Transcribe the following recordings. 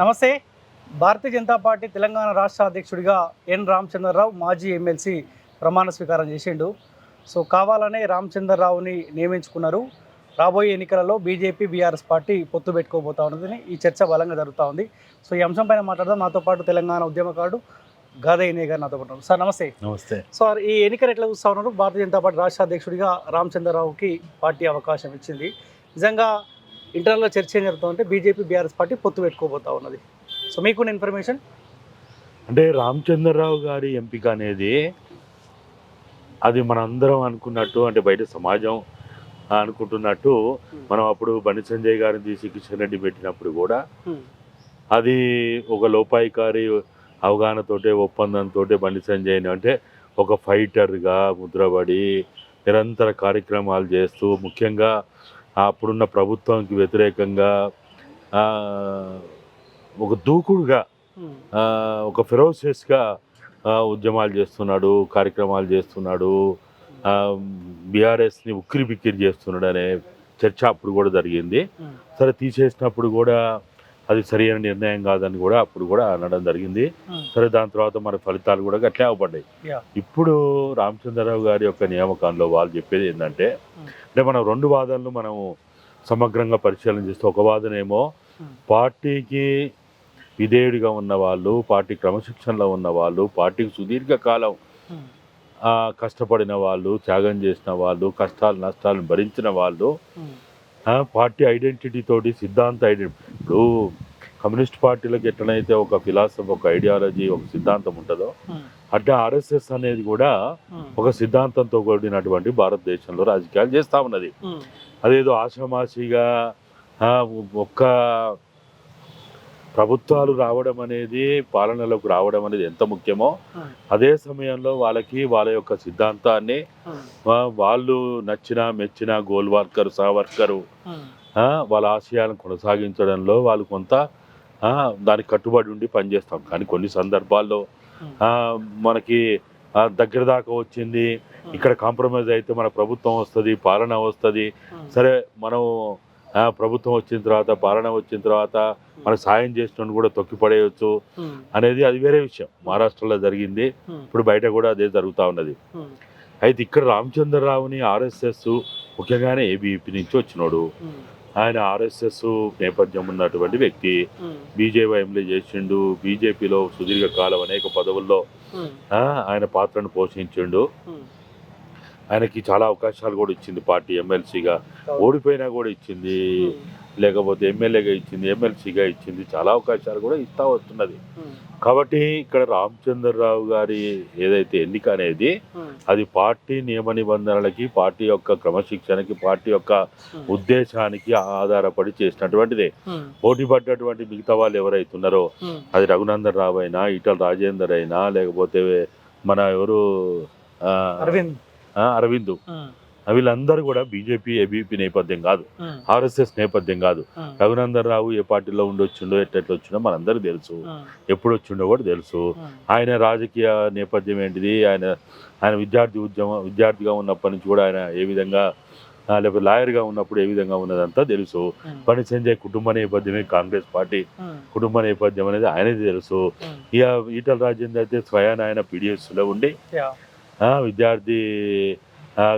నమస్తే. భారతీయ జనతా పార్టీ తెలంగాణ రాష్ట్ర అధ్యక్షుడిగా ఎన్ రామచంద్రరావు మాజీ ఎమ్మెల్సీ ప్రమాణ స్వీకారం చేసిండు. సో కావాలనే రామచంద్రరావుని నియమించుకున్నారు. రాబోయే ఎన్నికలలో బీజేపీ బీఆర్ఎస్ పార్టీ పొత్తు పెట్టుకోబోతా ఉన్నదని ఈ చర్చ బలంగా జరుగుతూ ఉంది. సో ఈ అంశం పైన మాట్లాడదాం. నాతో పాటు తెలంగాణ ఉద్యమకారుడు గాదయ్య గారు నాతో పాటు. సార్ నమస్తే. నమస్తే. సార్ ఈ ఎన్నికలు ఎట్లా చూస్తా ఉన్నారు? భారతీయ జనతా పార్టీ రాష్ట్ర అధ్యక్షుడిగా రామచంద్రరావుకి పార్టీ అవకాశం ఇచ్చింది. నిజంగా ఇంటర్నల్లో చర్చ ఏం జరుగుతుందంటే బీజేపీ బీఆర్ఎస్ పార్టీ పొత్తు పెట్టుకోబోతా ఉన్నది. సో మీకున్న ఇన్ఫర్మేషన్? అంటే రామచంద్రరావు గారి ఎంపిక అనేది అది మనందరం అనుకున్నట్టు అంటే బయట సమాజం అనుకుంటున్నట్టు మనం అప్పుడు బండి సంజయ్ గారిని తీసి కిషన్ రెడ్డి పెట్టినప్పుడు కూడా అది ఒక లోపాయికారి అవగాహనతోటే ఒప్పందంతో బండి సంజయ్ని అంటే ఒక ఫైటర్గా ముద్రపడి నిరంతర కార్యక్రమాలు చేస్తూ ముఖ్యంగా అప్పుడున్న ప్రభుత్వానికి వ్యతిరేకంగా ఒక దూకుడుగా ఒక ఫెరోసియస్గా ఉద్యమాలు చేస్తున్నాడు కార్యక్రమాలు చేస్తున్నాడు బీఆర్ఎస్ని ఉక్కిరి బిక్కిరి చేస్తున్నాడు అనే చర్చ అప్పుడు కూడా జరిగింది. సరే తీసేసినప్పుడు కూడా అది సరైన నిర్ణయం కాదని కూడా అప్పుడు కూడా అనడం జరిగింది సరే దాని తర్వాత మన ఫలితాలు కూడా అవపడ్డాయి Yeah. ఇప్పుడు రామచంద్రరావు గారి యొక్క నియామకంలో వాళ్ళు చెప్పేది ఏంటంటే. అంటే మనం రెండు వాదనలు మనం సమగ్రంగా పరిశీలన చేస్తే ఒక వాదనేమో. పార్టీకి విధేయుడిగా ఉన్న వాళ్ళు పార్టీ క్రమశిక్షణలో ఉన్న వాళ్ళు పార్టీకి సుదీర్ఘకాలం కష్టపడిన వాళ్ళు త్యాగం చేసిన వాళ్ళు కష్టాలు నష్టాలను భరించిన వాళ్ళు పార్టీ ఐడెంటిటీ తోటి సిద్ధాంత ఐడెంటిటీ. ఇప్పుడు కమ్యూనిస్ట్ పార్టీలకు ఎట్లనైతే ఒక ఫిలాసఫీ ఒక ఐడియాలజీ ఒక సిద్ధాంతం ఉంటుందో అంటే ఆర్ఎస్ఎస్ అనేది కూడా ఒక సిద్ధాంతంతో కూడినటువంటి భారతదేశంలో రాజకీయాలు చేస్తా ఉన్నది. అదేదో ఆషామాషిగా ఒక్క ప్రభుత్వాలు రావడం అనేది పాలనలోకి రావడం అనేది ఎంత ముఖ్యమో అదే సమయంలో వాళ్ళకి వాళ్ళ యొక్క సిద్ధాంతాన్ని వాళ్ళు నచ్చిన మెచ్చిన గోల్వార్కర్ సావర్కరు ఆ, వాళ్ళ ఆశయాలను కొనసాగించడంలో వాళ్ళు కొంత దానికి కట్టుబడి ఉండి పనిచేస్తాం. కానీ కొన్ని సందర్భాల్లో మనకి దగ్గర దాకా వచ్చింది ఇక్కడ కాంప్రమైజ్ అయితే మన ప్రభుత్వం వస్తుంది పాలన వస్తుంది సరే మనం ప్రభుత్వం వచ్చిన తర్వాత పాలన వచ్చిన తర్వాత మన సాయం చేసిన కూడా తొక్కిపడేయచ్చు అనేది అది వేరే విషయం. మహారాష్ట్రలో జరిగింది. ఇప్పుడు బయట కూడా అదే జరుగుతూ ఉన్నది. అయితే ఇక్కడ రామచంద్రరావుని ఆర్ఎస్ఎస్ ముఖ్యంగానే ఏబీపీ నుంచి వచ్చినోడు. ఆయన ఆర్ఎస్ఎస్ నేపథ్యం ఉన్నటువంటి వ్యక్తి. బీజేవైఎంలో చేసిండు. బీజేపీలో సుదీర్ఘకాలం అనేక పదవుల్లో ఆయన పాత్రను పోషించిండు. ఆయనకి చాలా అవకాశాలు కూడా ఇచ్చింది పార్టీ ఎమ్మెల్సీగా. ఓడిపోయినా కూడా ఇచ్చింది. లేకపోతే ఎమ్మెల్యేగా ఇచ్చింది ఎమ్మెల్సీగా ఇచ్చింది. చాలా అవకాశాలు కూడా ఇస్తా వస్తున్నది. కాబట్టి ఇక్కడ రామచంద్రరావు గారి ఏదైతే ఎన్నిక అనేది అది పార్టీ నియమ నిబంధనలకి పార్టీ యొక్క క్రమశిక్షణకి పార్టీ యొక్క ఉద్దేశానికి ఆధారపడి చేసినటువంటిదే. పోటీ పడ్డటువంటి మిగతా వాళ్ళు ఎవరైతే ఉన్నారో అది రఘునందన్ రావు అయినా ఈటల రాజేందర్ అయినా లేకపోతే మన ఎవరు అరవింద్. అరవింద్. వీళ్ళందరూ కూడా బీజేపీ ఏబీపీ నేపథ్యం కాదు. ఆర్ఎస్ఎస్ నేపథ్యం కాదు. రఘునందన్ రావు ఏ పార్టీలో ఉండొచ్చిండో ఎట్లెట్లా వచ్చిండో మనందరికీ తెలుసు. ఎప్పుడు వచ్చిండో కూడా తెలుసు. ఆయన రాజకీయ నేపథ్యం ఏంటిది? ఆయన ఆయన విద్యార్థి ఉద్యమం విద్యార్థిగా ఉన్నప్పటి నుంచి కూడా ఆయన ఏ విధంగా లేకపోతే లాయర్గా ఉన్నప్పుడు ఏ విధంగా ఉన్నదంతా తెలుసు. పని సంజయ్ కుటుంబ నేపథ్యమే కాంగ్రెస్ పార్టీ. కుటుంబ నేపథ్యం అనేది ఆయనది తెలుసు. ఇక ఈటల రాజేందర్ అయితే స్వయాన ఆయన పీడిఎస్లో ఉండి విద్యార్థి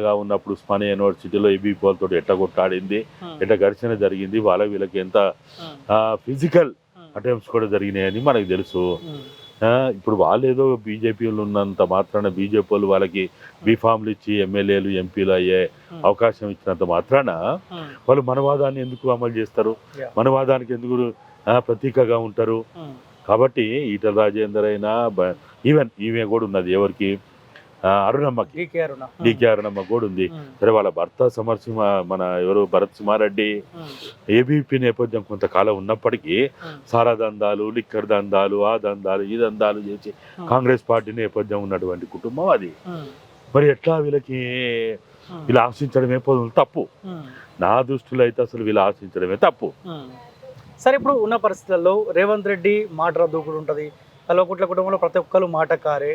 గా ఉన్నప్పుడు ఉస్మానియా యూనివర్సిటీలో ఏబీపీ వాళ్ళతో ఎట్ట కొట్టాడింది ఎట్ట ఘర్షణ జరిగింది వాళ్ళ వీళ్ళకి ఎంత ఫిజికల్ అటెంప్ట్స్ కూడా జరిగినాయని మనకు తెలుసు. ఇప్పుడు వాళ్ళు ఏదో బీజేపీలు ఉన్నంత మాత్రాన బీజేపీ వాళ్ళు వాళ్ళకి బీఫామ్లు ఇచ్చి ఎమ్మెల్యేలు ఎంపీలు అయ్యే అవకాశం ఇచ్చినంత మాత్రాన వాళ్ళు మనవాదాన్ని ఎందుకు అమలు చేస్తారు. మనవాదానికి ఎందుకు ప్రతీకగా ఉంటారు? కాబట్టి ఈటల రాజేందర్ అయినా ఈవెన్ ఈమె కూడా ఉన్నది ఎవరికి? అరుణమ్మకి. D K Aruna. D K Arunamma కూడా ఉంది సరే వాళ్ళ భర్త సమర్సింహ మన ఎవరు భరత్ సింహారెడ్డి ఏబీపీ నేపథ్యం కొంతకాలం ఉన్నప్పటికీ సారా దందాలు లిక్కర్ దందాలు ఆ దందాలు ఈ దందాలు చేసి కాంగ్రెస్ పార్టీ నేపథ్యం ఉన్నటువంటి కుటుంబం అది. మరి ఎట్లా వీళ్ళకి వీళ్ళు ఆశించడమే తప్పు. నా దృష్టిలో అయితే అసలు వీళ్ళు ఆశించడమే తప్పు. సరే ఇప్పుడు ఉన్న పరిస్థితుల్లో రేవంత్ రెడ్డి మాట దూకుడు ఉంటుంది. కల్వకుట్ల కుటుంబంలో ప్రతి ఒక్కరు మాటకారే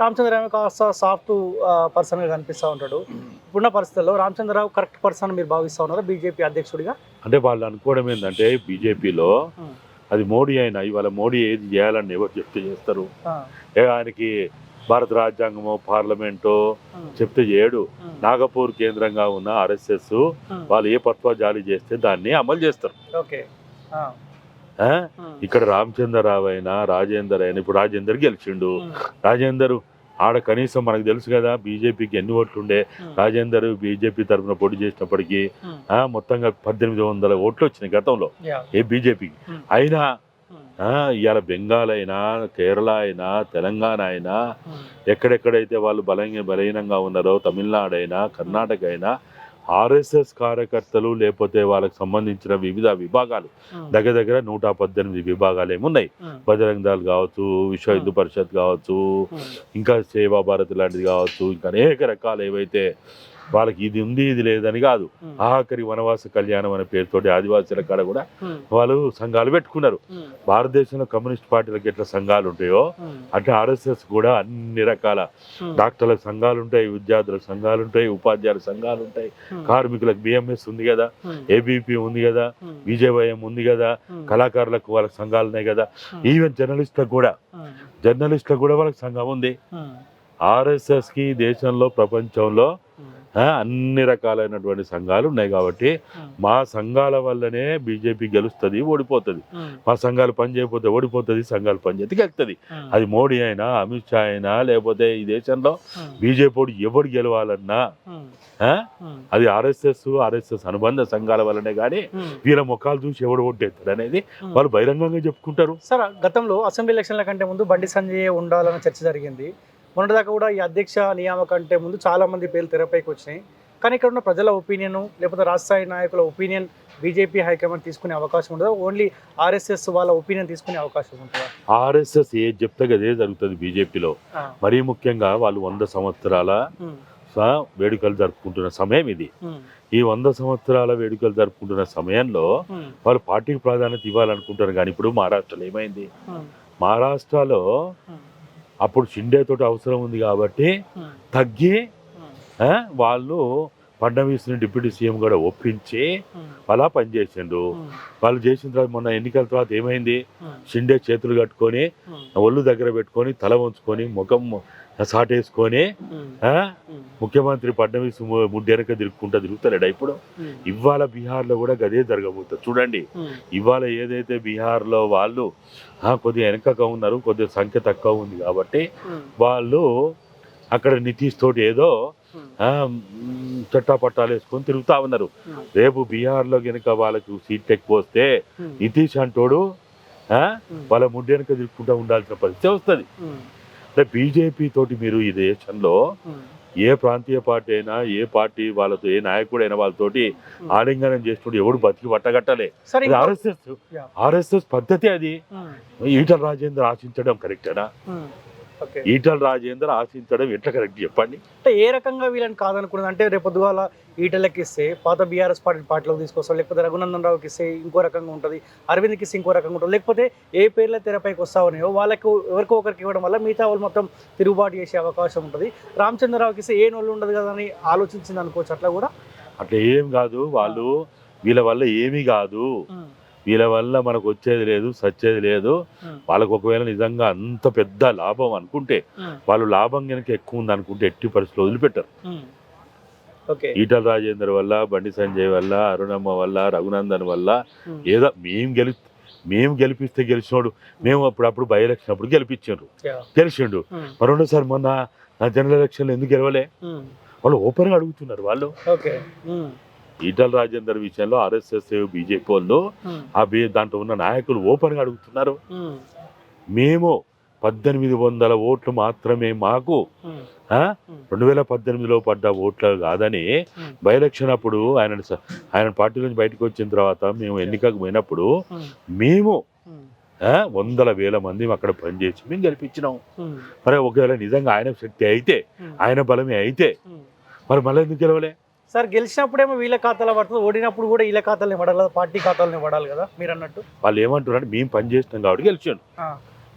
రామచంద్రరావు కాస్త సాఫ్ట్ పర్సన్గా కనిపిస్తూ ఉంటాడు. ఇప్పుడున్న పరిస్థితుల్లో రామచంద్రరావు కరెక్ట్ పర్సన్ మీరు భావిస్తూ ఉన్నారా? బీజేపీ అధ్యక్షుడిగా? అంటే వాళ్ళు అనుకోవడం ఏంటంటే బీజేపీలో అది మోడీ అయినా ఇవాళ మోడీ ఏది చేయాలని ఎవరు చెప్తే చేస్తారు. ఆయనకి భారత రాజ్యాంగమో పార్లమెంటో చెప్తే చేయడు. నాగపూర్ కేంద్రంగా ఉన్న ఆర్ఎస్ఎస్ వాళ్ళు ఏ పత్వా జారీ చేస్తే దాన్ని అమలు చేస్తారు. ఇక్కడ రామచంద్రరావు అయినా రాజేందర్ అయినా ఇప్పుడు రాజేందర్ గెలిచిండు. రాజేందర్ ఆడ కనీసం మనకు తెలుసు కదా బీజేపీకి ఎన్ని ఓట్లు ఉండే. రాజేందర్ బీజేపీ తరఫున పోటీ చేసినప్పటికీ మొత్తంగా పద్దెనిమిది వందల ఓట్లు వచ్చినాయి గతంలో. ఏ బీజేపీకి. అయినా ఇవాళ బెంగాల్ అయినా కేరళ అయినా తెలంగాణ అయినా ఎక్కడెక్కడైతే వాళ్ళు బలంగా బలహీనంగా ఉన్నారో తమిళనాడు అయినా కర్ణాటక అయినా ఆర్ఎస్ఎస్ కార్యకర్తలు లేకపోతే వాళ్ళకి సంబంధించిన వివిధ విభాగాలు. దగ్గర దగ్గర నూట పద్దెనిమిది విభాగాలు ఏమున్నాయి? బజరంగ్ దళ్ కావచ్చు విశ్వ హిందూ పరిషత్ కావచ్చు ఇంకా సేవా భారత్ లాంటిది కావచ్చు ఇంకా అనేక రకాలు ఏవైతే వాళ్ళకి ఇది ఉంది ఇది లేదని కాదు. ఆఖరి వనవాస కళ్యాణం అనే పేరుతోటి ఆదివాసీల కాడ కూడా వాళ్ళు సంఘాలు పెట్టుకున్నారు. భారతదేశంలో కమ్యూనిస్ట్ పార్టీలకు ఎట్లా సంఘాలు ఉంటాయో అట్లా ఆర్ఎస్ఎస్ కూడా అన్ని రకాల ఉమ్, డాక్టర్లకు సంఘాలు ఉంటాయి విద్యార్థులకు సంఘాలు ఉంటాయి ఉపాధ్యాయుల సంఘాలు ఉంటాయి. కార్మికులకు బిఎంఎస్ ఉంది కదా ఏబీపీ ఉంది కదా బీజేవైఎం ఉంది కదా కళాకారులకు వాళ్ళకి సంఘాలు ఉన్నాయి కదా. ఈవెన్ జర్నలిస్టులకు కూడా. జర్నలిస్టులకు కూడా వాళ్ళకి సంఘం ఉంది. ఆర్ఎస్ఎస్కి దేశంలో ప్రపంచంలో అన్ని రకాలైనటువంటి సంఘాలు ఉన్నాయి కాబట్టి మా సంఘాల వల్లనే బీజేపీ గెలుస్తుంది ఓడిపోతుంది. మా సంఘాలు పని చేయకపోతే ఓడిపోతుంది సంఘాలు పని చేస్తే గెలుస్తుంది అది మోడీ అయినా అమిత్ షా అయినా లేకపోతే ఈ దేశంలో బీజేపీ ఎవడు గెలవాలన్నా అది ఆర్ఎస్ఎస్ ఆర్ఎస్ఎస్ అనుబంధ సంఘాల వల్లనే కానీ వీళ్ళ ముఖాలు చూసి ఎవడు ఓటేస్తాడు అనేది. వాళ్ళు బహిరంగంగా చెప్పుకుంటారు. సార్ గతంలో అసెంబ్లీ ఎలక్షన్ల కంటే ముందు బండి సంజయ్ ఉండాలన్న చర్చ జరిగింది. మొన్నటిదాకా కూడా ఈ అధ్యక్ష నియామకం కంటే ముందు చాలా మంది పేర్లు తెరపైకి వచ్చినాయి. కానీ ఇక్కడ ఉన్న ప్రజల ఒపీనియన్ లేకపోతే రాజస్థాయి నాయకుల ఒపీనియన్ బీజేపీ హైకమాండ్ తీసుకునే అవకాశం ఉండదు? ఓన్లీ ఆర్ఎస్ఎస్ వాళ్ళ ఒపీనియన్ తీసుకునే అవకాశం ఉంటుందా? ఆర్ఎస్ఎస్ ఏ చెప్తే అదే జరుగుతుంది బీజేపీలో. మరీ ముఖ్యంగా వాళ్ళు వంద సంవత్సరాల వేడుకలు జరుపుకుంటున్న సమయం ఇది. ఈ వంద సంవత్సరాల వేడుకలు జరుపుకుంటున్న సమయంలో వాళ్ళు పార్టీకి ప్రాధాన్యత ఇవ్వాలనుకుంటారు. కానీ ఇప్పుడు మహారాష్ట్రలో ఏమైంది? మహారాష్ట్రలో అప్పుడు షిండే తోటి అవసరం ఉంది కాబట్టి ఉమ్, తగ్గి ఆ, వాళ్ళు ఫడ్నవీస్ని డిప్యూటీ సీఎం కూడా ఒప్పించి ఉమ్, అలా పనిచేసిండ్రు ఉమ్, వాళ్ళు చేసిన తర్వాత మొన్న ఎన్నికల తర్వాత ఏమైంది? ఉమ్, షిండే చేతులు కట్టుకొని ఒళ్ళు దగ్గర పెట్టుకొని తల వంచుకొని ముఖం సాటేసుకొని ముఖ్యమంత్రి ఫడ్నవీస్ ముడ్డెనక తిరుక్కుంటా తిరుగుతాడు ఇప్పుడు? ఇవాళ బీహార్లో కూడా గదే జరగబోతుంది చూడండి. ఇవాళ ఏదైతే బీహార్లో వాళ్ళు కొద్దిగా వెనకగా ఉన్నారు కొద్దిగా సంఖ్య తక్కువ ఉంది కాబట్టి వాళ్ళు అక్కడ నితీష్ తోటి ఏదో మ్, చట్టాపట్టాలు వేసుకొని తిరుగుతా ఉన్నారు. రేపు బీహార్లో గనుక వాళ్ళకు సీట్ ఎక్కువ వస్తే నితీష్ అంటోడు వాళ్ళ ముడ్డి వెనక తిరుగుకుంటూ ఉండాల్సిన పరిస్థితి వస్తుంది. అంటే బీజేపీ తోటి మీరు ఈ దేశంలో ఏ ప్రాంతీయ పార్టీ అయినా ఏ పార్టీ వాళ్ళతో ఏ నాయకుడైనా వాళ్ళతోటి. ఆలింగనం చేస్తుడు ఎవడు బతికి పట్టగట్టలే ఆర్ఎస్ఎస్. ఆర్ఎస్ఎస్ పద్ధతి అది. ఈటల రాజేందర్ ఆశించడం కరెక్టేనా? ఈటల రాజేందర్ ఆశించడం ఎట్లా కరెక్ట్ చెప్పండి? అంటే ఏ రకంగా వీళ్ళని కాదనుకున్నది? అంటే రేపు పొద్దుగాల ఈటలకి ఇస్తే పాత బీఆర్ఎస్ పార్టీ పార్టీలోకి తీసుకొస్తారు లేకపోతే రఘునందన్ రావుకి ఇస్తే ఇంకో రకంగా ఉంటుంది అరవింద్కి ఇస్తే ఇంకో రకంగా ఉంటుంది లేకపోతే ఏ పేర్ల తెరపైకి వస్తా ఉన్నాయో వాళ్ళకు ఎవరికో ఒకరికి ఇవ్వడం వల్ల మిగతా వాళ్ళు మొత్తం తిరుగుబాటు చేసే అవకాశం ఉంటుంది. రామచంద్రరావుకి ఇస్తే ఏ నోళ్ళు ఉండదు కదా అని ఆలోచించింది అనుకోవచ్చు అట్లా కూడా? అట్లా ఏం కాదు వాళ్ళు వీళ్ళ వల్ల ఏమీ కాదు. వీళ్ళ వల్ల మనకు వచ్చేది లేదు సచ్చేది లేదు. వాళ్ళకు ఒకవేళ నిజంగా అంత పెద్ద లాభం అనుకుంటే వాళ్ళు లాభం కనుక ఎక్కువ ఉంది అనుకుంటే ఎట్టి పరిస్థితులు వదిలిపెట్టారు. ఈటల రాజేందర్ వల్ల బండి సంజయ్ వల్ల అరుణమ్మ వల్ల రఘునందన్ వల్ల ఏదో మేము గెలి మేము గెలిపిస్తే గెలిచినోడు మేము అప్పుడప్పుడు బై ఎలక్షన్ అప్పుడు గెలిపించారు గెలిచిండు. ఉమ్, మరి రెండోసారి మొన్న జనరల్ ఎలక్షన్లో ఎందుకు గెలవలే? వాళ్ళు ఓపెన్గా అడుగుతున్నారు వాళ్ళు. ఈటల రాజేందర్ విషయంలో ఆర్ఎస్ఎస్ బీజేపీ వాళ్ళు ఆ బీ దాంట్లో ఉన్న నాయకులు ఓపెన్గా అడుగుతున్నారు. మేము. పద్దెనిమిది వందల ఓట్లు మాత్రమే మాకు రెండు వేల పద్దెనిమిదిలో పడ్డ ఓట్లు కాదని బై ఎలక్షన్ అప్పుడు ఆయన ఆయన పార్టీ నుంచి బయటకు వచ్చిన తర్వాత మేము ఎన్నికకు పోయినప్పుడు మేము. వందల వేల మంది అక్కడ పనిచేసి మేము గెలిపించినాం. మరి ఒకవేళ నిజంగా ఆయన శక్తి అయితే ఆయన బలమే అయితే. మరి మళ్ళీ ఎందుకు గెలవలే? సార్ గెలిచినప్పుడేమో వీళ్ళ ఖాతాలో పడుతుంది ఓడినప్పుడు కూడా వీళ్ళ ఖాతాలోనే పడాలి కదా పార్టీ ఖాతాలోనే పడాలి కదా మీరు అన్నట్టు వాళ్ళు ఏమంటున్నారు మేము పని చేసినాం కాబట్టి గెలిచాను. ఆ,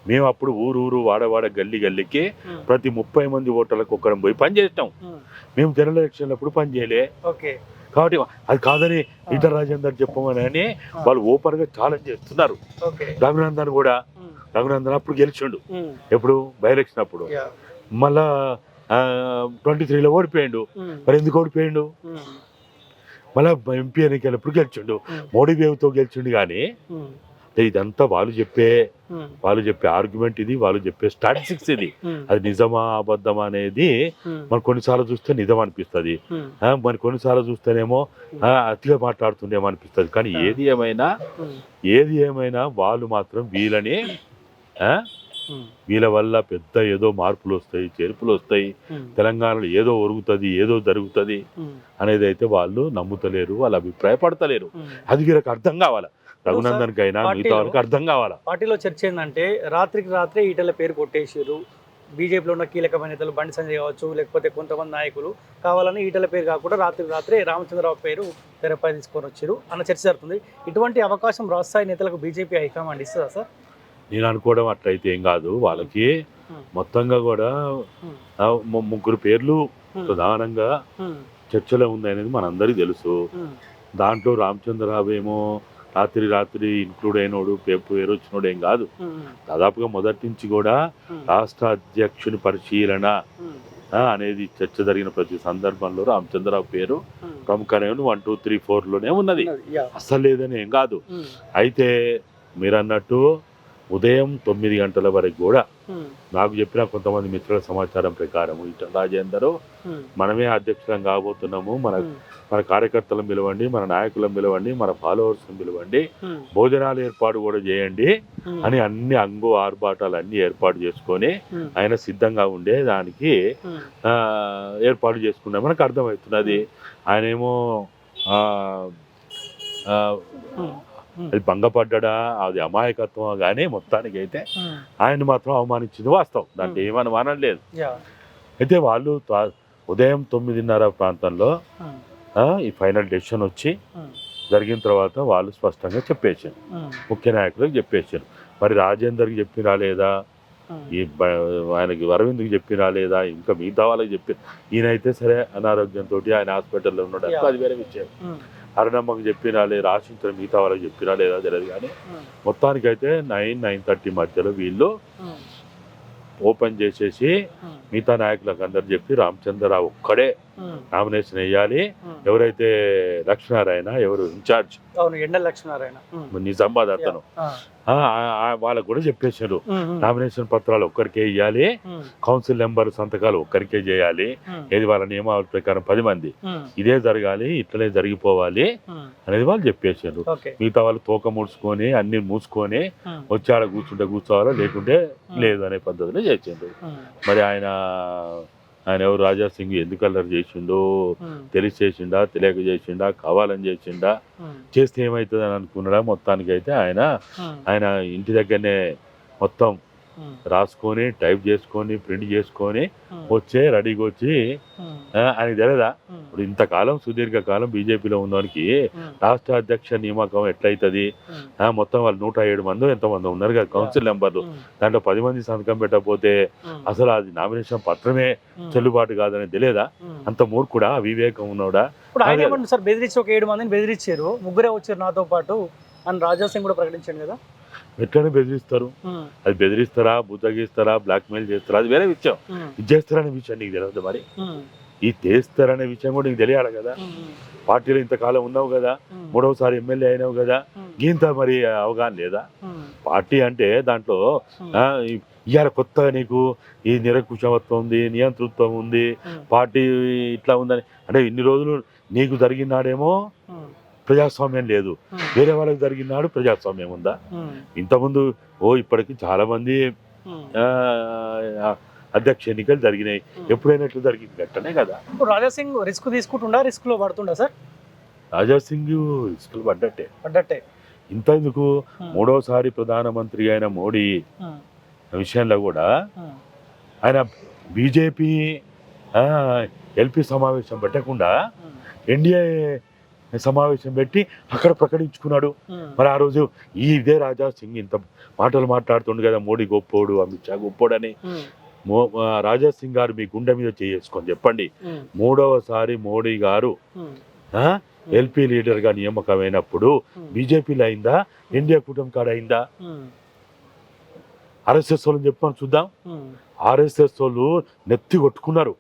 మేము అప్పుడు ఊరు ఊరు వాడవాడ గల్లి గల్లికి ప్రతి ముప్పై మంది ఓటర్లకు ఒక్కరం పోయి పని ఉమ్, మేము. జనరల్ ఎలక్షన్ అప్పుడు పని చేయలే. ఓకే. కాబట్టి అది కాదని ఈటల రాజేందర్ చెప్పమని అని వాళ్ళు ఓపెన్గా ఛాలెంజ్ చేస్తున్నారు. రఘునందన్ కూడా రఘునందన్ అప్పుడు గెలిచిండు. ఎప్పుడు? బై ఎలక్షన్ అప్పుడు. మళ్ళా ట్వంటీ త్రీలో ఓడిపోయిండు. మరి ఎందుకు ఓడిపోయిండు? మళ్ళా ఎంపీ ఎన్నికలప్పుడు గెలిచిండు. మోడీ వేవ్తో గెలిచిండు కానీ ఇదంతా వాళ్ళు చెప్పే వాళ్ళు చెప్పే ఆర్గ్యుమెంట్ ఇది వాళ్ళు చెప్పే స్టాటిస్టిక్స్ ఇది. అది నిజమా అబద్ధమా అనేది మనం కొన్నిసార్లు చూస్తే నిజం అనిపిస్తుంది. మరి కొన్నిసార్లు చూస్తేనేమో అతిగా మాట్లాడుతుండేమో అనిపిస్తుంది. కానీ ఏది ఏమైనా ఏది ఏమైనా వాళ్ళు మాత్రం వీళ్ళని వీళ్ళ వల్ల పెద్ద ఏదో మార్పులు వస్తాయి చేర్పులు వస్తాయి తెలంగాణలో ఏదో ఒరుగుతుంది ఏదో జరుగుతుంది అనేది అయితే వాళ్ళు నమ్ముతలేరు వాళ్ళు అభిప్రాయపడతలేరు. అది వీళ్ళకి అర్థం కావాలా? రఘునందన్కి అయినా మిగతా వాళ్ళకి అర్థం కావాలా? పార్టీలో చర్చ ఏంటంటే రాత్రికి రాత్రే ఈటల పేరు కొట్టేసారు బీజేపీలో ఉన్న కీలకమైన నేతలు బండి సంజయ్ కావచ్చు లేకపోతే కొంతమంది నాయకులు కావాలని ఈటల పేరు కాకుండా రాత్రికి రాత్రే రామచంద్రరావు పేరు తెరపై తీసుకొని వచ్చారు అన్న చర్చ జరుగుతుంది. ఇటువంటి అవకాశం రాష్ట్రాయి నేతలకు బీజేపీ హైకమాండ్ ఇస్తుందా సార్? నేను అనుకోవడం అట్లయితే ఏం కాదు. వాళ్ళకి మొత్తంగా కూడా ముగ్గురు పేర్లు ప్రధానంగా చర్చలో ఉంది అనేది మనందరికీ తెలుసు. దాంట్లో రామచంద్రరావు ఏమో రాత్రి రాత్రి ఇన్క్లూడ్ అయినోడు పే- పేరు వచ్చినోడు ఏం కాదు. దాదాపుగా మొదటి నుంచి కూడా రాష్ట్ర అధ్యక్షుని పరిశీలన అనేది చర్చ జరిగిన ప్రతి సందర్భంలో రామచంద్రరావు పేరు ప్రముఖమైన వన్ టూ త్రీ ఫోర్లోనే ఉన్నది. యా. అస్సలు లేదని ఏం కాదు. అయితే మీరు అన్నట్టు ఉదయం తొమ్మిది గంటల వరకు కూడా నాకు చెప్పిన కొంతమంది మిత్రుల సమాచారం ప్రకారం ఇట రాజేందర్ మనమే అధ్యక్షులం కాబోతున్నాము మన మన కార్యకర్తలను పిలవండి మన నాయకులను పిలవండి మన ఫాలోవర్స్ని పిలవండి భోజనాలు ఏర్పాటు కూడా చేయండి అని అన్ని అంగు ఆర్భాటాలు అన్ని ఏర్పాటు చేసుకొని ఆయన సిద్ధంగా ఉండే దానికి ఏర్పాటు చేసుకున్నా. మనకు అర్థమవుతున్నది. ఆయన ఏమో ఆ, ఆ, అది భంగపడ్డా అది అమాయకత్వం కానీ మొత్తానికి అయితే ఆయన మాత్రం అవమానించింది వాస్తవం. దాంట్లో ఏమనుమానం లేదు. అయితే వాళ్ళు ఉదయం తొమ్మిదిన్నర ప్రాంతంలో ఈ ఫైనల్ డెసిషన్ వచ్చి జరిగిన తర్వాత వాళ్ళు స్పష్టంగా చెప్పేశారు. ముఖ్య నాయకులకు చెప్పేశారు. మరి రాజేందర్కి చెప్పినా లేదా? ఈ ఆయనకి అరవింద్కి చెప్పినా లేదా? ఇంకా మిగతా వాళ్ళకి చెప్పి ఈయనైతే సరే అనారోగ్యంతో ఆయన హాస్పిటల్లో ఉన్నాడు. అది వేరే విషయం. అరుణమ్మకి చెప్పినా లేదా ఆశించిన మిగతా వాళ్ళకి చెప్పినా లేదా తెలియదు కానీ మొత్తానికైతే నైన్ నైన్ థర్టీ మధ్యలో వీళ్ళు ఓపెన్ చేసేసి మిగతా నాయకులకు అందరు చెప్పి రామచంద్రరావు ఒక్కడే నామినేషన్ వేయాలి. ఎవరైతే లక్ష్మీనారాయణ ఎవరు ఇన్ఛార్జ్? నిజామాబాద్ అతను. వాళ్ళకు కూడా చెప్పేశారు. నామినేషన్ పత్రాలు ఒక్కరికే ఇవ్వాలి కౌన్సిల్ నెంబర్ సంతకాలు ఒక్కరికే చేయాలి. ఏది వాళ్ళ నియమావళి ప్రకారం పది మంది. ఇదే జరగాలి ఇట్లనే జరిగిపోవాలి అనేది వాళ్ళు చెప్పేశారు. మిగతా వాళ్ళు తోక ముడుచుకొని అన్ని మూసుకొని వచ్చి ఆడ కూర్చుంటే కూర్చోవాలా లేకుంటే లేదు అనే పద్ధతిలో చేసిండు మరి ఆయన ఆయన ఎవరు రాజా సింగ్ ఎందుకు అల్లరి చేసిండో తెలిసి చేసిండా తెలియక చేసిండా కావాలని చేసిండా చేస్తే ఏమవుతుంది అని అనుకున్నాడా మొత్తానికి అయితే ఆయన ఆయన ఇంటి దగ్గరనే మొత్తం రాసుకొని టైప్ చేసుకొని ప్రింట్ చేసుకొని వచ్చే రెడీగా వచ్చి ఆ, ఆయనకి తెలియదా ఇప్పుడు ఇంతకాలం సుదీర్ఘకాలం బీజేపీలో ఉన్నవానికి రాష్ట్ర అధ్యక్ష నియామకం ఎట్లయితుంది? మొత్తం వాళ్ళు నూట ఏడు మంది ఎంతమంది ఉన్నారు కదా కౌన్సిల్ నెంబర్లు దాంట్లో పది మంది సంతకం పెట్టకపోతే అసలు అది నామినేషన్ పత్రమే చెల్లుబాటు కాదని తెలియదా అంత మూర్ఖుడా వివేకం ఉన్నోడా? ఇప్పుడు ఆయన సార్ బెదిరించి ఒక ఏడు మందిని బెదిరించారు ముగ్గురే వచ్చారు నాతో పాటు అని రాజా సింగ్ కూడా ప్రకటించాడు కదా? ఎట్లనే బెదిరిస్తారు? అది బెదిరిస్తారా బుద్ధగిస్తారా బ్లాక్మెయిల్ చేస్తారా? అది వేరే విషయం. ఇది చేస్తారనే విషయం నీకు తెలియదు మరి? ఈ చేస్తారనే విషయం కూడా నీకు తెలియాలి కదా? పార్టీలో ఇంతకాలం ఉన్నావు కదా? మూడవసారి ఎమ్మెల్యే అయినావు కదా? ఇంత మరి అవగాహన లేదా? పార్టీ అంటే దాంట్లో ఇవాళ కొత్తగా నీకు ఈ నిరంకుశమత్వం ఉంది నియంతృత్వం ఉంది పార్టీ ఇట్లా ఉందని. అంటే ఇన్ని రోజులు నీకు జరిగినాడేమో ప్రజాస్వామ్యం లేదు. వేరే వాళ్ళకి జరిగినాడు ప్రజాస్వామ్యం ఉందా? ఇంతకుముందు ఓ ఇప్పటికి చాలా మంది ఆ, ఆ, అధ్యక్ష ఎన్నికలు జరిగినాయి. ఎప్పుడైనా ఎట్లా జరిగింది? గట్టనే కదా. ఇప్పుడు రాజా సింగ్ రిస్క్ తీసుకుంటుండా రిస్క్లో పడుతుండా సార్? రాజా సింగ్ ఇసుకలు పడ్డట్టే. పడ్డట్టే. ఇంతెందుకు మూడోసారి ప్రధానమంత్రి అయిన మోడీ విషయంలో కూడా ఆయన బీజేపీ ఎల్పి సమావేశం పెట్టకుండా ఎన్డీఏ సమావేశం పెట్టి అక్కడ ప్రకటించుకున్నాడు. మరి ఆ రోజు ఈ ఇదే రాజా సింగ్ ఇంత మాటలు మాట్లాడుతుండు కదా మోడీ గొప్పోడు అమిత్ షా గొప్పోడని. మో ఆ రాజా సింగ్ గారు మీ గుండె మీద చేసుకొని చెప్పండి. మూడవసారి మోడీ గారు ఎల్పీ లీడర్గా నియామకమైనప్పుడు బీజేపీలో అయిందా ఇండియా కూటమి కాడ అయిందా? ఆర్ఎస్ఎస్ వాళ్ళని చెప్పమని చూద్దాం. ఆర్ఎస్ఎస్ వాళ్ళు నెత్తి కొట్టుకున్నారు.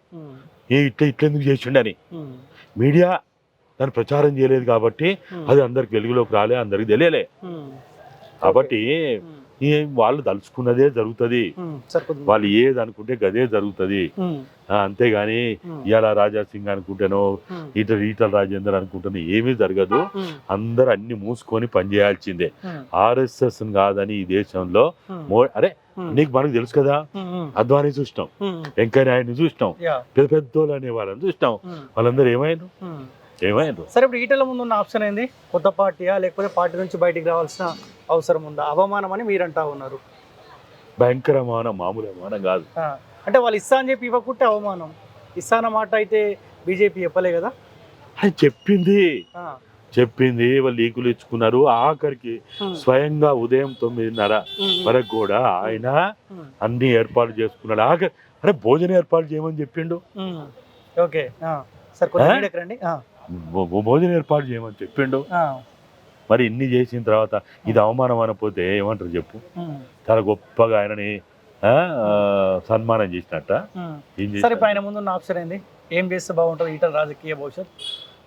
ఏ ఇట్లా ఇట్లా ఎందుకు చేసిండని. మీడియా దాన్ని ప్రచారం చేయలేదు కాబట్టి అది అందరికి వెలుగులోకి రాలే అందరికి తెలియలే. కాబట్టి ఈ వాళ్ళు తలుచుకున్నదే జరుగుతుంది. సరిపోతుంది. వాళ్ళు ఏది అనుకుంటే గదే జరుగుతుంది. అంతేగాని ఇవాళ రాజా సింగ్ అనుకుంటేనో ఈటల ఈటల రాజేందర్ అనుకుంటేనో ఏమీ జరగదు. అందరు అన్ని మూసుకొని పనిచేయాల్సిందే ఆర్ఎస్ఎస్ కాదని ఈ దేశంలో మో అరే నీకు మనకు తెలుసు కదా? అద్వానీ చూసినాం. వెంకయ్య నాయుడిని చూసినాం. పెద్ద పెద్దోళ్ళు అనే వాళ్ళని చూసినాం. వాళ్ళందరూ ఏమైంది సరే ఇప్పుడు ఈటల ముందు ఉన్న ఆప్షన్ ఏంది? కొత్త పార్టీయా? లేకపోతే పార్టీ నుంచి బయటికి రావాల్సిన అవసరం ఉందా? అవమానం అని మీరు అంటా ఉన్నారు భయంకరమైన మామూలు అవమానం కాదు. అంటే వాళ్ళు ఇస్తా అని చెప్పి ఇవ్వకుంటే అవమానం. ఇస్తా అన్న మాట అయితే బీజేపీ చెప్పలే కదా? అని చెప్పింది. చెప్పింది వాళ్ళు లీకులు ఇచ్చుకున్నారు. ఆఖరికి స్వయంగా ఉదయం తొమ్మిదిన్నర వరకు కూడా ఆయన అన్ని ఏర్పాటు చేసుకున్నాడు. ఆఖరి అరే భోజనం ఏర్పాటు చేయమని చెప్పిండు. ఓకే. సరే భోజనం ఏర్పాటు చేయమని చెప్పిండు. మరి ఇన్ని చేసిన తర్వాత ఇది అవమానం అనకపోతే ఏమంటారు చెప్పు? చాలా గొప్పగా ఆయనని సన్మానం చేసినట్ట. సరే ఆయన ముందు ఉన్న ఆప్షన్ ఏంది? ఏం చేస్తే బాగుంటుంది? ఈటల రాజకీయ భవిష్యత్.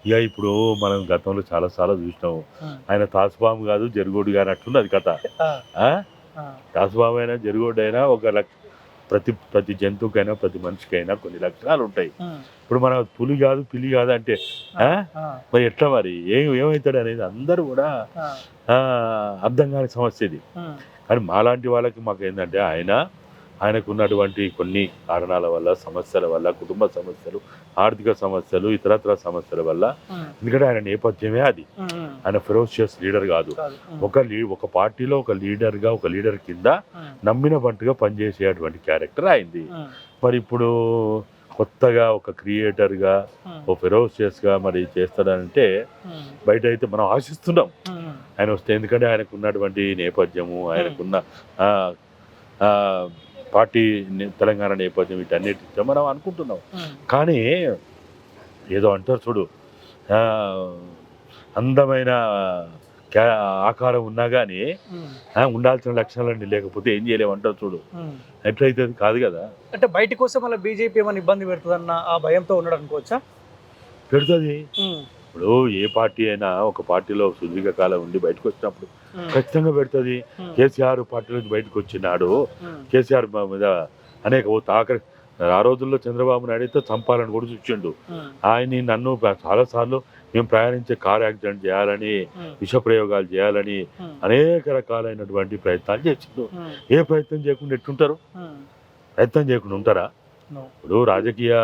ఇక ఇప్పుడు మనం గతంలో చాలా సార్లు చూసినాము ఆయన తాసుబాము కాదు జరుగోడు గారు అట్లున్నది కథ. తాసుబాము అయినా జరుగోడు అయినా ఒక లక్ష ప్రతి ప్రతి జంతువుకైనా ప్రతి మనిషికైనా కొన్ని లక్షణాలు ఉంటాయి ఇప్పుడు మన పులి కాదు పిల్లి కాదు అంటే మరి ఎట్లా మరి? ఏం ఏమవుతాడు అనేది అందరూ కూడా అర్థం కాని సమస్య ఇది. కానీ మాలాంటి వాళ్ళకి మాకు ఏంటంటే ఆయన ఆయనకు ఉన్నటువంటి కొన్ని కారణాల వల్ల సమస్యల వల్ల కుటుంబ సమస్యలు ఆర్థిక సమస్యలు ఇతరత్ర సమస్యల వల్ల ఎందుకంటే ఆయన నేపథ్యమే అది. ఆయన ఫెరోషియస్ లీడర్ కాదు. ఒక లీ ఒక పార్టీలో ఒక లీడర్గా ఒక లీడర్ కింద నమ్మిన బంటుగా పనిచేసేటువంటి క్యారెక్టర్ అయింది మరి ఇప్పుడు కొత్తగా ఒక క్రియేటర్గా ఓ ఫెరోషియస్గా మరి చేస్తాడంటే బయట అయితే మనం ఆశిస్తున్నాం. ఆయన వస్తే ఎందుకంటే ఆయనకు ఉన్నటువంటి నేపథ్యము ఆయనకున్న పార్టీ తెలంగాణ నేపథ్యం వీటన్నిటి మనం అనుకుంటున్నాం. కానీ ఏదో అంటారు చూడు అందమైన ఆకారం ఉన్నా కానీ ఉండాల్సిన లక్షణాలన్నీ లేకపోతే ఏం చేయలేము అంటారు చూడు. ఎట్లయితే అది కాదు కదా. అంటే బయటకు వస్తే మళ్ళీ బీజేపీ ఏమైనా ఇబ్బంది పెడుతుందన్న ఆ భయంతో ఉన్నాడు అనుకోవచ్చా? పెడుతుంది. ఇప్పుడు ఏ పార్టీ అయినా ఒక పార్టీలో సుదీర్ఘ కాలం ఉండి బయటకు వచ్చినప్పుడు ఖచ్చితంగా పెడుతుంది. కేసీఆర్ పార్టీ నుంచి బయటకు వచ్చినాడు. కేసీఆర్ మీద అనేక ఆఖరి ఆ రోజుల్లో చంద్రబాబు నాయుడు అయితే చంపాలని కూడా చూసిండు. ఉమ్, ఆయన్ని నన్ను చాలాసార్లు మేము ప్రయాణించే కార్ యాక్సిడెంట్ చేయాలని విష ప్రయోగాలు చేయాలని అనేక రకాలైనటువంటి ప్రయత్నాలు చేసిండు. ఏ ప్రయత్నం చేయకుండా ఎట్టుంటారు? ప్రయత్నం చేయకుండా ఉంటారా. ఇప్పుడు రాజకీయ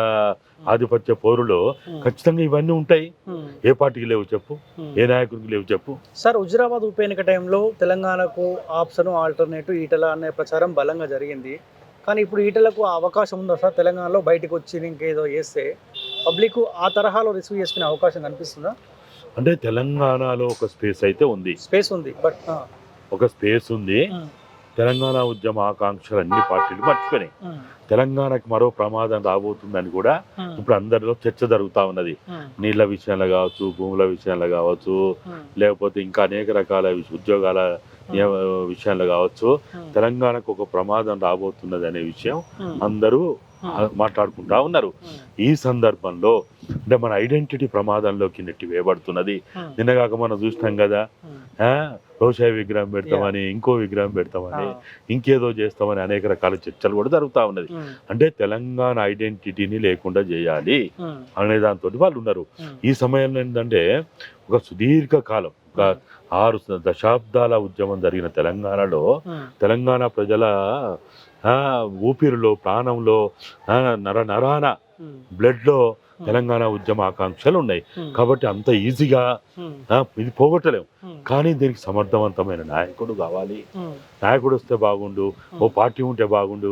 ఆధిపత్య పోరులో ఉమ్, ఖచ్చితంగా ఇవన్నీ ఉంటాయి. ఉమ్, ఏ పార్టీకి లేవు చెప్పు. ఏ నాయకుడికి లేవు చెప్పు. సార్ హుజురాబాద్ ఉప ఎన్నిక టైంలో తెలంగాణకు ఆప్షన్ ఆల్టర్నేటివ్ ఈటల అనే ప్రచారం బలంగా జరిగింది. కానీ ఇప్పుడు ఈటలకు అవకాశం ఉందా సార్? తెలంగాణలో బయటకు వచ్చి ఇంకేదో చేస్తే పబ్లిక్ ఆ తరహాలో రిసీవ్ చేసుకునే అవకాశం కనిపిస్తుందా? అంటే తెలంగాణలో ఒక స్పేస్ అయితే ఉంది. స్పేస్ ఉంది బట్ ఒక స్పేస్ ఉంది. తెలంగాణ ఉద్యమ ఆకాంక్షలు అన్ని పార్టీలు మర్చిపోయినాయి. తెలంగాణకు మరో ప్రమాదం రాబోతుందని కూడా ఇప్పుడు అందరిలో చర్చ జరుగుతా ఉన్నది. నీళ్ళ విషయంలో కావచ్చు భూముల విషయంలో కావచ్చు లేకపోతే ఇంకా అనేక రకాల ఉద్యోగాల విషయంలో కావచ్చు. తెలంగాణకు ఒక ప్రమాదం రాబోతున్నది అనే విషయం అందరూ మాట్లాడుకుంటా ఉన్నారు. ఈ సందర్భంలో అంటే మన ఐడెంటిటీ ప్రమాదంలోకి నెట్టి వేయబడుతున్నది నిన్నగాక మనం చూసినాం కదా రోషాయి విగ్రహం పెడతామని ఇంకో విగ్రహం పెడతామని ఇంకేదో చేస్తామని అనేక రకాల చర్చలు కూడా జరుగుతూ ఉన్నది. అంటే తెలంగాణ ఐడెంటిటీని లేకుండా చేయాలి అనే దాంతో వాళ్ళు ఉన్నారు. ఈ సమయంలో ఏంటంటే ఒక సుదీర్ఘ కాలం ఒక ఆరు దశాబ్దాల ఉద్యమం జరిగిన తెలంగాణలో తెలంగాణ ప్రజల ఊపిరిలో ప్రాణంలో నర నరాన బ్లడ్లో తెలంగాణ ఉద్యమ ఆకాంక్షలు ఉన్నాయి కాబట్టి అంత ఈజీగా ఇది పోగొట్టలేము. కానీ దీనికి సమర్థవంతమైన నాయకుడు కావాలి. నాయకుడు వస్తే బాగుండు ఓ పార్టీ ఉంటే బాగుండు.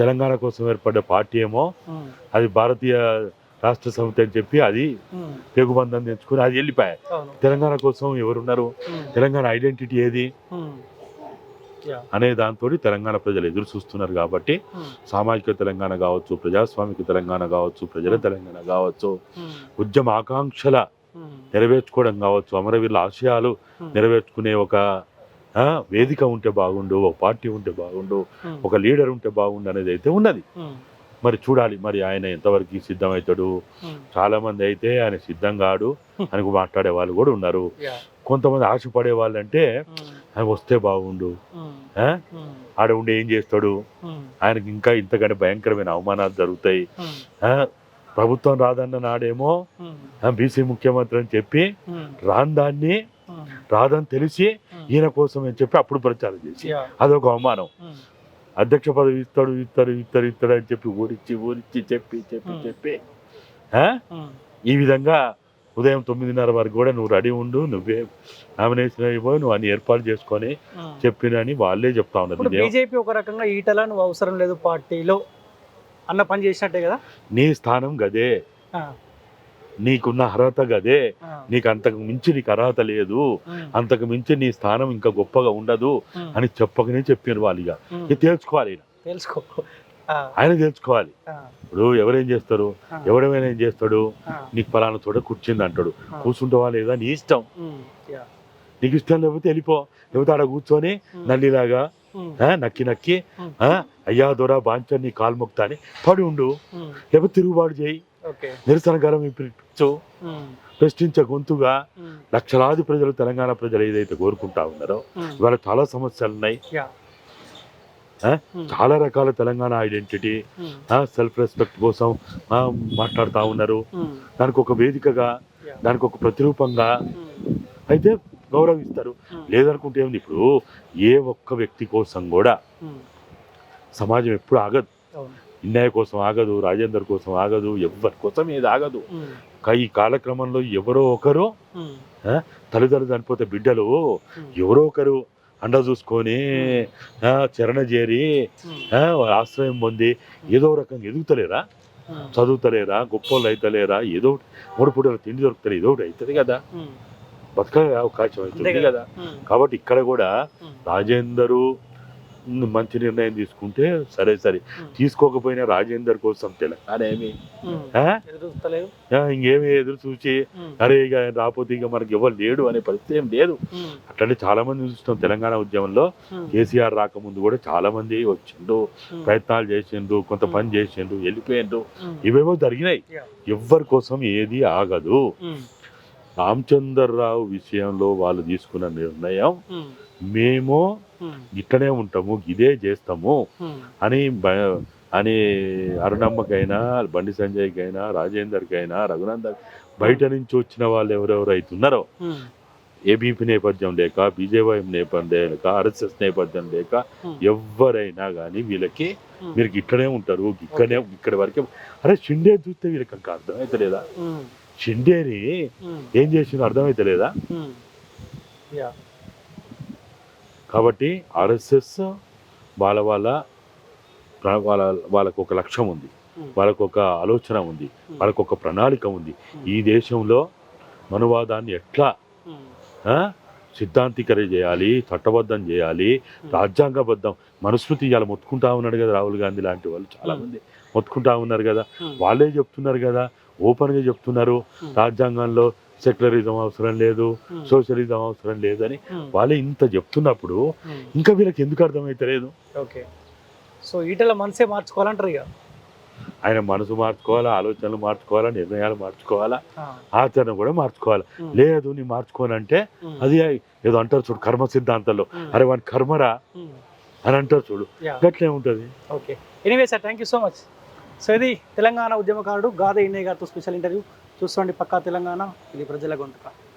తెలంగాణ కోసం ఏర్పడ్డ పార్టీ ఏమో అది భారతీయ రాష్ట్ర సమితి అని చెప్పి అది పేగుబంధం తెచ్చుకుని అది వెళ్ళిపోయాయి. తెలంగాణ కోసం ఎవరున్నారు? తెలంగాణ ఐడెంటిటీ ఏది? అనే దాంతో తెలంగాణ ప్రజలు ఎదురు చూస్తున్నారు కాబట్టి సామాజిక తెలంగాణ కావచ్చు ప్రజాస్వామిక తెలంగాణ కావచ్చు ప్రజల తెలంగాణ కావచ్చు ఉద్యమ ఆకాంక్షల నెరవేర్చుకోవడం కావచ్చు అమరవీరుల ఆశయాలు నెరవేర్చుకునే ఒక వేదిక ఉంటే బాగుండు ఒక పార్టీ ఉంటే బాగుండు ఒక లీడర్ ఉంటే బాగుండు అనేది అయితే ఉన్నది. మరి చూడాలి మరి ఆయన ఎంతవరకు సిద్ధమవుతాడు? చాలా మంది అయితే ఆయన సిద్ధం కాడు అని మాట్లాడే వాళ్ళు కూడా ఉన్నారు. కొంతమంది ఆశపడే వాళ్ళు అంటే వస్తే బాగుండు? ఆడ ఉండి ఏం చేస్తాడు? ఆయనకి ఇంకా ఇంతకంటే భయంకరమైన అవమానాలు జరుగుతాయి? ప్రభుత్వం రాదన్న నాడేమో బీసీ ముఖ్యమంత్రి అని చెప్పి రాని దాన్ని రాదని తెలిసి ఈయన కోసం అని చెప్పి అప్పుడు ప్రచారం చేసి అదొక అవమానం. అధ్యక్ష పదవి ఇస్తాడు ఇస్తాడు ఇస్తాడు ఇస్తాడు అని చెప్పి ఊరిచ్చి ఊరిచ్చి చెప్పి చెప్పి. చెప్పి? ఈ విధంగా ఉదయం తొమ్మిదిన్నర వరకు కూడా నువ్వు రెడీ ఉండు నువ్వే నామినేషన్ అయిపోయి నువ్వు అన్ని ఏర్పాటు చేసుకొని చెప్పినని వాళ్ళే చెప్తా ఉన్నారు. బీజేపీ ఒక రకంగా ఈటల నువ్వు అవసరం లేదు పార్టీలో అన్న పని చేసినట్టే కదా? నీ స్థానం గదే. నీకున్న అర్హత గదే. నీకు అంతకు మించి నీకు అర్హత లేదు. అంతకు మించి నీ స్థానం ఇంకా గొప్పగా ఉండదు అని చెప్పకనే చెప్పారు వాళ్ళు ఇక. ఈయన. తెలుసుకో. ఆయన తెలుసుకోవాలి. ఇప్పుడు ఎవరేం చేస్తారు? ఎవడమైనా ఏం చేస్తాడు? నీకు పలానా చోట కూర్చుంది అంటాడు. కూర్చుంటావా లేదా నీ ఇష్టం. నీకు ఇష్టం లేకపోతే వెళ్ళిపో. లేకపోతే ఆడ కూర్చొని నల్లిలాగా నక్కి నక్కి అయ్యా దొర బాంచ నీ కాలు మొక్తా అని పడి ఉండు. లేకపోతే తిరుగుబాటు చేయి. ఓకే. నిరసన గరం ఇప్పించు ప్రశ్నించే గొంతుగా లక్షలాది ప్రజలు తెలంగాణ ప్రజలు ఏదైతే కోరుకుంటా ఉన్నారో ఇవాళ చాలా సమస్యలు ఉన్నాయి చాలా రకాల తెలంగాణ ఐడెంటిటీ సెల్ఫ్ రెస్పెక్ట్ కోసం మాట్లాడుతూ ఉన్నారు. ఉమ్, దానికి ఒక వేదికగా దానికి ఒక ప్రతిరూపంగా అయితే గౌరవిస్తారు. లేదనుకుంటే ఏముంది? ఇప్పుడు ఏ ఒక్క వ్యక్తి కోసం కూడా సమాజం ఎప్పుడు ఆగదు. ఇన్నయ్య కోసం ఆగదు రాజేందర్ కోసం ఆగదు ఎవరి కోసం ఏది ఆగదు. ఈ కాలక్రమంలో ఎవరో ఒకరు తల్లిదండ్రులు చనిపోతే బిడ్డలు ఎవరో ఒకరు అండ చూసుకొని చరణ చేరి ఆశ్రయం పొంది ఏదో రకంగా ఎదుగుతలేరా? చదువుతలేరా? గొప్పోళ్ళు అవుతలేరా ఏదో మూడు పూటలు తిండి దొరుకుతలేదు ఏదో ఒకటి అవుతుంది కదా. ఉమ్, బతక అవకాశం అవుతుంది కదా. కాబట్టి ఇక్కడ కూడా రాజేందరు మంచి నిర్ణయం తీసుకుంటే సరే సరే. తీసుకోకపోయినా రాజేందర్ కోసం ఆ, ఇంకేమి ఎదురు చూసి అరే ఇక రాకపోతే ఇక మనకి ఎవరు లేడు అనే పరిస్థితి ఏం లేదు. ఉమ్, అట్లనే చాలా మంది చూస్తున్నాం తెలంగాణ ఉద్యమంలో. కేసీఆర్ రాకముందు కూడా చాలా మంది వచ్చిండ్రు ప్రయత్నాలు చేసిండ్రు కొంత పని చేసిండ్రు వెళ్ళిపోయిండ్రు. ఇవేవో జరిగినాయి. ఎవ్వరి కోసం ఏది ఆగదు. ఉమ్, రామచంద్రరావు విషయంలో వాళ్ళు తీసుకున్న నిర్ణయం మేము ఇట్టనే ఉంటాము ఇదే చేస్తాము అని అని అరుణమ్మకైనా బండి సంజయ్కైనా రాజేందర్కైనా రఘునందర్ బయట నుంచి వచ్చిన వాళ్ళు ఎవరెవరు అవుతున్నారో ఏబీపీ నేపథ్యం లేక బీజేవైఎం నేపథ్యం లేక ఆర్ఎస్ఎస్ నేపథ్యం లేక ఎవరైనా కానీ వీళ్ళకి మీరు ఇక్కడే ఉంటారు ఇక్కడే ఇక్కడి వరకే అరే షిండే చూస్తే వీళ్ళకి ఇంకా అర్థమైతలేదా? షిండేని ఏం చేసిందో అర్థమైతలేదా? కాబట్టి ఆర్ఎస్ఎస్ వాళ్ళ వాళ్ళ వాళ్ళ వాళ్ళకు ఒక లక్ష్యం ఉంది. వాళ్ళకు ఒక ఆలోచన ఉంది. వాళ్ళకు ఒక ప్రణాళిక ఉంది. ఈ దేశంలో మనువాదాన్ని ఎట్లా సిద్ధాంతీకరణ చేయాలి చట్టబద్ధం చేయాలి రాజ్యాంగబద్ధం మనుస్మృతి ఇవాళ మొత్తుకుంటా ఉన్నాడు కదా రాహుల్ గాంధీ లాంటి వాళ్ళు చాలా Hmm. మంది మొత్తుకుంటా ఉన్నారు కదా. వాళ్ళే చెప్తున్నారు కదా ఓపెన్గా చెప్తున్నారు రాజ్యాంగంలో సెక్యులరిజం అవసరం లేదు సోషలిజం అవసరం లేదని ఉమ్, వాళ్ళే ఇంత చెప్తున్నప్పుడు ఇంకా వీళ్ళకి ఎందుకు అర్థమైతలేదు? ఓకే. సో ఈటల మనసే మార్చుకోవాలంటారు ఇక? ఆయన మనసు మార్చుకోవాలా ఆలోచనలు మార్చుకోవాలా నిర్ణయాలు మార్చుకోవాలా? ఆచరణ కూడా మార్చుకోవాలి? లేదు నీ మార్చుకోనంటే అది ఏదో అంటారు చూడు కర్మ సిద్ధాంతంలో. అరే వాని కర్మరా? అని అంటారు చూడు. గట్లే ఉంటుంది. Okay. Anyway sir thank you so much so ఇది తెలంగాణ ఉద్యమకారుడు గాదే ఇన్నయ్య గారితో స్పెషల్ ఇంటర్వ్యూ చూసుకోండి పక్కా తెలంగాణ. ఇది ప్రజల గొంతుక.